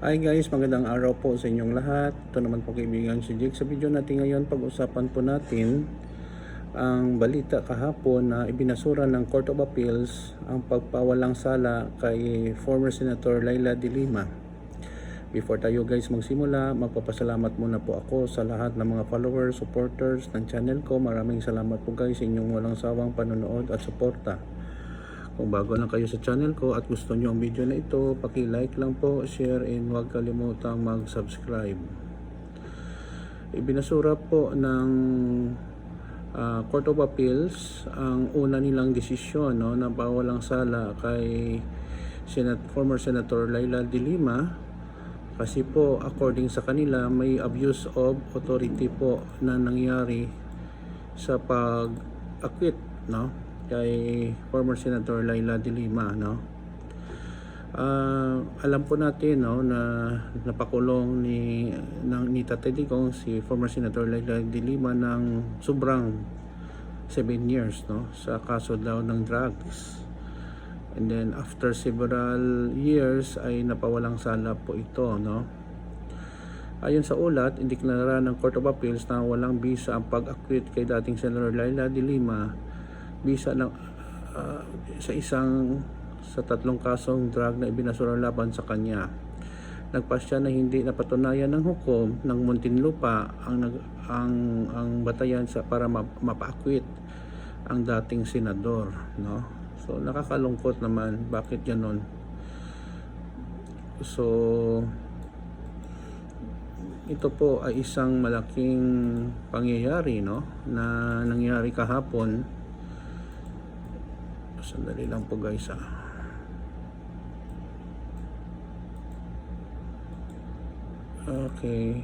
Hi guys, magandang araw po sa inyong lahat. Ito naman po kaibigan si Jake. Sa video natin ngayon, pag-usapan po natin ang balita kahapon na ibinasura ng Court of Appeals ang pagpawalang sala kay former Senator Laila De Lima. Before tayo guys magsimula, magpapasalamat muna po ako sa lahat ng mga followers, supporters ng channel ko. Maraming salamat po guys sa inyong walang sawang panonood at suporta. Kung bago lang kayo sa channel ko at gusto nyo ang video na ito, paki-like lang po, share, and huwag kalimutang mag-subscribe. Ibinasura po ng ah, Court of Appeals ang una nilang desisyon no, na bawalang sala kay Senat former Senator Laila De Lima kasi po according sa kanila may abuse of authority po na nangyari sa pag-acquit no kay former Senator Laila De Lima no Ah, alam po natin no na napakulong ni ng ni Tatay Digong si former Senator Laila De Lima ng sobrang 7 years no sa kaso daw ng drugs. And then after several years ay napawalang sala po ito no. Ayon sa ulat, indeklara ng Court of Appeals na walang bisa ang pag-acquit kay dating Senator Laila De Lima bisa ng ah, sa isang sa tatlong kasong drug na ibinasura laban sa kanya. Nagpasya na hindi napatunayan ng hukom ng Muntinlupa ang nag, ang ang batayan sa para ma- mapa-acquit ang dating senador, no? So nakakalungkot naman bakit ganoon. So ito po ay isang malaking pangyayari no na nangyari kahapon sandali lang po guys ah. Okay.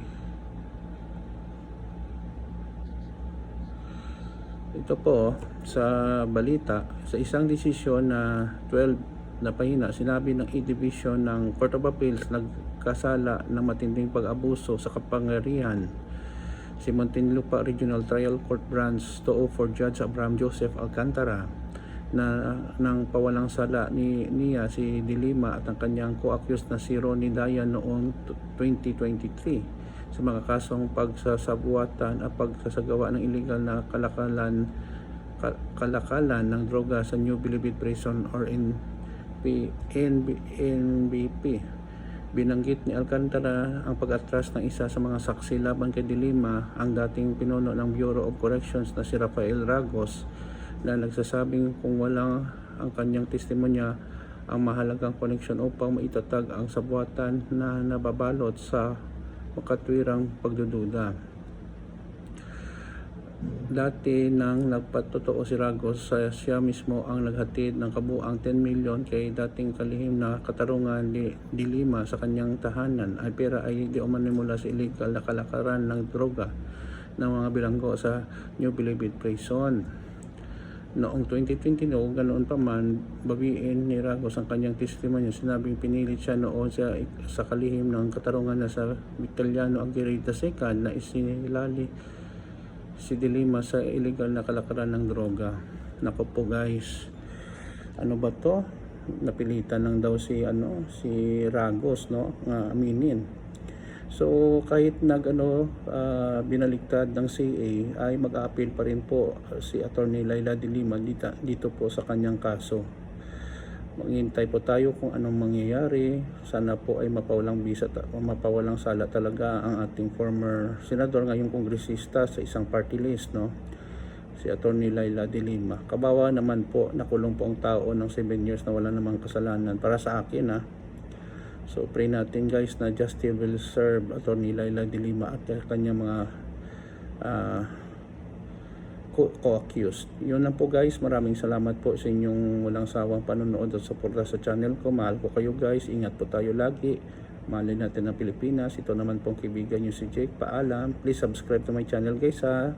Ito po sa balita, sa isang desisyon na 12 na pahina, sinabi ng E-Division ng Court of Appeals nagkasala ng matinding pag-abuso sa kapangyarihan si Muntinlupa Regional Trial Court Branch 204 Judge Abraham Joseph Alcantara na ng pawalang sala ni niya si Dilima at ang kanyang co-accused na si Ronnie Dayan noong t- 2023 sa mga kasong pagsasabuatan at pagsasagawa ng illegal na kalakalan ka- kalakalan ng droga sa New Bilibid Prison or NP, NB, NBP. Binanggit ni Alcantara ang pag-atras ng isa sa mga saksi laban kay Dilima, ang dating pinuno ng Bureau of Corrections na si Rafael Ragos na nagsasabing kung wala ang kanyang testimonya ang mahalagang koneksyon upang maitatag ang sabuatan na nababalot sa makatwirang pagdududa. Dati nang nagpatotoo si Ragos sa siya mismo ang naghatid ng kabuang 10 million kay dating kalihim na katarungan ni Dilima sa kanyang tahanan ay pera ay di mula sa illegal na kalakaran ng droga ng mga bilanggo sa New Bilibid Prison. Noong 2020 no, ganoon pa man, babiin ni Ragos ang kanyang testimonya. Sinabing pinilit siya noon sa, sa kalihim ng katarungan na sa Vitaliano Aguirre II na isinilali si Dilima sa illegal na kalakaran ng droga. Nako po guys, ano ba to? Napilitan lang daw si ano si Ragos no nga aminin. So kahit nag ano ah, binaligtad ng CA ay mag-a-appeal pa rin po si Attorney Laila De Lima dito, dito po sa kanyang kaso. Maghintay po tayo kung anong mangyayari. Sana po ay mapawalang bisa o mapawalang sala talaga ang ating former senador ngayong kongresista sa isang party list no. Si Attorney Laila De Lima. Kabawa naman po nakulong po ang tao ng 7 years na wala namang kasalanan para sa akin ha. So pray natin guys na justice will serve Attorney Laila De Lima at kanyang mga co- co-accused. Yun lang po guys. Maraming salamat po sa inyong walang sawang panonood at suporta sa channel ko. Mahal ko kayo guys. Ingat po tayo lagi. Mahalin natin ang Pilipinas. Ito naman pong kaibigan nyo si Jake. Paalam. Please subscribe to my channel guys ha.